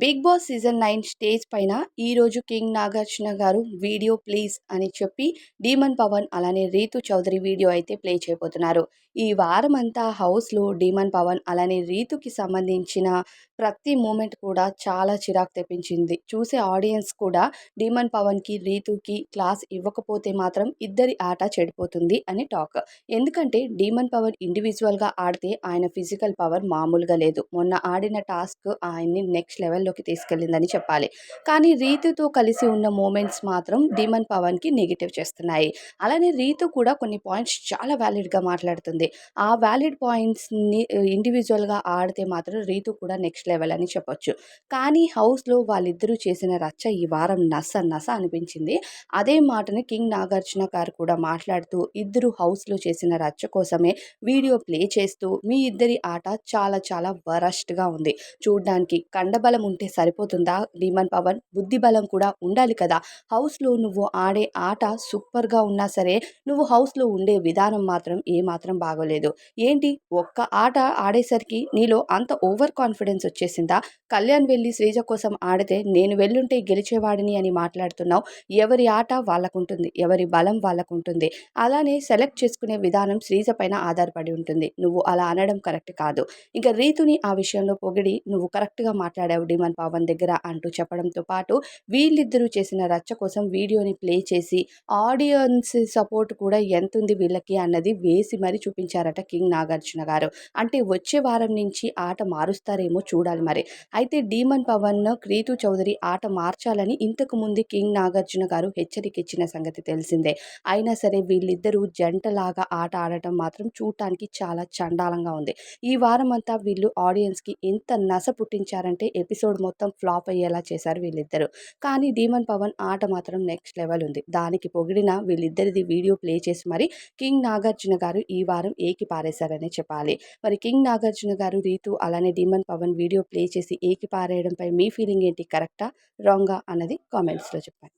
Bigg Boss season nine stage పైన ఈరోజు king Nagarjuna గారు వీడియో ప్లీజ్ అని చెప్పి డీమన్ పవన్ అలానే రీతు చౌదరి వీడియో అయితే ప్లే చేయబోతున్నారు. ఈ వారం అంతా హౌస్లో డీమన్ పవన్ అలానే రీతుకి సంబంధించిన ప్రతి మూమెంట్ కూడా చాలా చిరాకు తెప్పించింది. చూసే ఆడియన్స్ కూడా డీమన్ పవన్కి రీతుకి క్లాస్ ఇవ్వకపోతే మాత్రం ఇద్దరి ఆట చెడిపోతుంది అని టాక్. ఎందుకంటే డీమన్ పవన్ ఇండివిజువల్గా ఆడితే ఆయన ఫిజికల్ పవర్ మామూలుగా లేదు. మొన్న ఆడిన టాస్క్ ఆయన్ని నెక్స్ట్ లెవెల్ లెవెల్లోకి తీసుకెళ్ళిందని చెప్పాలి. కానీ రీతుతో కలిసి ఉన్న మూమెంట్స్ మాత్రం డీమన్ పవన్కి నెగిటివ్ చేస్తున్నాయి. అలానే రీతు కూడా కొన్ని పాయింట్స్ చాలా వ్యాలిడ్గా మాట్లాడుతుంది. ఆ వ్యాలిడ్ పాయింట్స్ని ఇండివిజువల్గా ఆడితే మాత్రం రీతు కూడా నెక్స్ట్ లెవెల్ అని చెప్పొచ్చు. కానీ హౌస్లో వాళ్ళిద్దరూ చేసిన రచ్చ ఈ వారం నస నస అనిపించింది. అదే మాటని కింగ్ నాగార్జున గారు కూడా మాట్లాడుతూ ఇద్దరు హౌస్లో చేసిన రచ్చ కోసమే వీడియో ప్లే చేస్తూ మీ ఇద్దరి ఆట చాలా చాలా వరస్ట్గా ఉంది. చూడడానికి కండబలం ఉంటే సరిపోతుందా? డీమన్ పవన్ బుద్ధి బలం కూడా ఉండాలి కదా. హౌస్లో నువ్వు ఆడే ఆట సూపర్గా ఉన్నా సరే నువ్వు హౌస్లో ఉండే విధానం మాత్రం ఏమాత్రం బాగోలేదు. ఏంటి? ఒక్క ఆట ఆడేసరికి నీలో అంత ఓవర్ కాన్ఫిడెన్స్ వచ్చేసిందా? కళ్యాణ్ వెళ్ళి శ్రీజ కోసం ఆడితే నేను వెళ్ళుంటే గెలిచేవాడిని అని మాట్లాడుతున్నావు. ఎవరి ఆట వాళ్ళకుంటుంది ఎవరి బలం వాళ్ళకుంటుంది. అలానే సెలెక్ట్ చేసుకునే విధానం శ్రీజ పైన ఆధారపడి ఉంటుంది. నువ్వు అలా అనడం కరెక్ట్ కాదు. ఇంకా రీతుని ఆ విషయంలో పొగిడి నువ్వు కరెక్ట్గా మాట్లాడావు శ్రీమాన్ పవన్ దగ్గర అంటూ చెప్పడంతో పాటు వీళ్ళిద్దరూ చేసిన రచ్చ కోసం వీడియోని ప్లే చేసి ఆడియన్స్ సపోర్ట్ కూడా ఎంత ఉంది వీళ్ళకి అన్నది వేసి మరీ చూపించారట కింగ్ నాగార్జున గారు. అంటే వచ్చే వారం నుంచి ఆట మారుస్తారేమో చూడాలి మరి. అయితే డీమన్ పవన్ క్రీతు చౌదరి ఆట మార్చాలని ఇంతకు ముందు కింగ్ నాగార్జున గారు హెచ్చరిక ఇచ్చిన సంగతి తెలిసిందే. అయినా సరే వీళ్ళిద్దరూ జంటలాగా ఆట ఆడటం మాత్రం చూడటానికి చాలా చండాలంగా ఉంది. ఈ వారం అంతా వీళ్ళు ఆడియన్స్కి ఎంత నస పుట్టించారంటే ఎపిసోడ్ ఎపిసోడ్ మొత్తం ఫ్లాప్ అయ్యేలా చేశారు వీళ్ళిద్దరు. కానీ డీమన్ పవన్ ఆట మాత్రం నెక్స్ట్ లెవెల్ ఉంది. దానికి పొగిడిన వీళ్ళిద్దరిది వీడియో ప్లే చేసి మరి కింగ్ నాగార్జున గారు ఈ వారం ఏకి పారేశారనే చెప్పాలి. మరి కింగ్ నాగార్జున గారు రీతు అలానే డీమన్ పవన్ వీడియో ప్లే చేసి ఏకి పారేయడంపై మీ ఫీలింగ్ ఏంటి? కరెక్టా? రాంగా? అన్నది కామెంట్స్లో చెప్పండి.